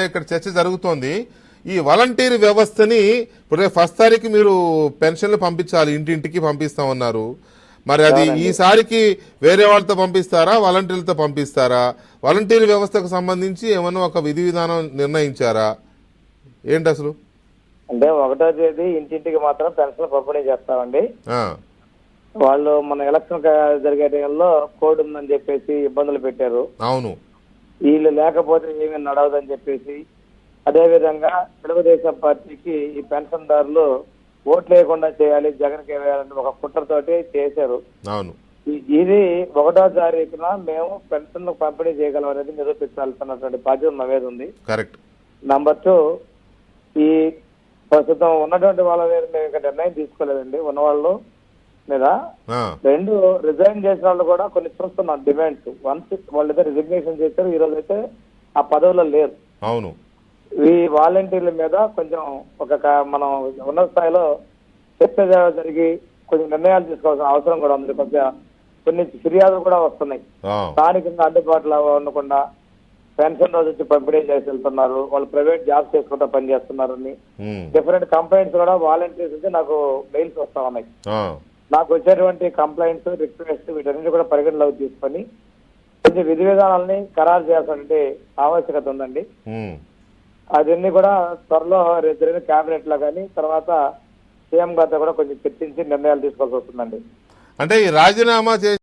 ఇక్కడ చర్చ జరుగుతోంది. ఈ వాలంటీర్ వ్యవస్థని ఇప్పుడు ఫస్ట్ తారీఖు మీరు పెన్షన్లు పంపించాలి ఇంటింటికి పంపిస్తామన్నారు. మరి అది ఈసారికి వేరే వాళ్ళతో పంపిస్తారా వాలంటీర్లతో పంపిస్తారా? వాలంటీర్ వ్యవస్థకు సంబంధించి ఏమన్నా ఒక విధి విధానం నిర్ణయించారా? ఏంటి అసలు? అంటే ఒకటో తేదీ ఇంటింటికి మాత్రం పెన్షన్ పంపిణీ చేస్తామండి. వాళ్ళు మన ఎలక్షన్ జరిగే టైంలో కోడ్ ఉందని చెప్పేసి ఇబ్బందులు పెట్టారు. అవును. వీళ్ళు లేకపోతే ఏమీ నడవదని చెప్పేసి అదే విధంగా తెలుగుదేశం పార్టీకి ఈ పెన్షన్దారులు ఓట్లు వేయకుండా చేయాలి జగన్కి వేయాలని ఒక కుట్రతోటి చేశారు. ఇది ఒకటో తారీఖున మేము పెన్షన్ పంపిణీ చేయగలం అనేది నిరూపించాల్సినటువంటి బాధ్యత మా మీద ఉంది. కరెక్ట్. నంబర్ టూ ఈ ప్రస్తుతం ఉన్నటువంటి వాళ్ళ మీద మేము ఇంకా నిర్ణయం తీసుకోలేదండి. ఉన్నవాళ్ళు మీద రెండు రిజైన్ చేసిన వాళ్ళు కూడా కొన్ని చూస్తున్నాం డిమాండ్స్ వన్స్ వాళ్ళైతే రిజిగ్నేషన్ చేశారు ఈ రోజు అయితే ఆ పదవుల్లో లేరు. అవును. ఈ వాలంటీర్ల మీద కొంచెం ఒక మనం ఉన్నత స్థాయిలో చర్చ జరిగి కొంచెం నిర్ణయాలు తీసుకోవాల్సిన అవసరం కూడా ఉంది. కొంచెం కొన్ని ఫిర్యాదులు కూడా వస్తున్నాయి. స్థానికంగా అందుబాటులో ఉండకుండా పెన్షన్ రోజు వచ్చి పంపిణీ చేసి వెళ్తున్నారు. వాళ్ళు ప్రైవేట్ జాబ్ చేసుకుంటూ పనిచేస్తున్నారని. డిఫరెంట్ కంప్లైంట్స్ కూడా వాలంటీర్స్ నుంచి నాకు మెయిల్స్ వస్తా ఉన్నాయి. నాకు వచ్చేటువంటి కంప్లైంట్స్ రిక్వెస్ట్ వీటన్నిటి కూడా పరిగణలోకి తీసుకొని కొంచెం విధి విధానాలని ఖరారు చేయాల్సినటువంటి ఆవశ్యకత ఉందండి ఉమ్. అవన్నీ కూడా త్వరలో జరిగిన కేబినెట్లో కానీ తర్వాత సీఎం గారితో కూడా కొంచెం చర్చించి నిర్ణయాలు తీసుకోవాల్సి వస్తుందండి అంటే ఈ రాజీనామా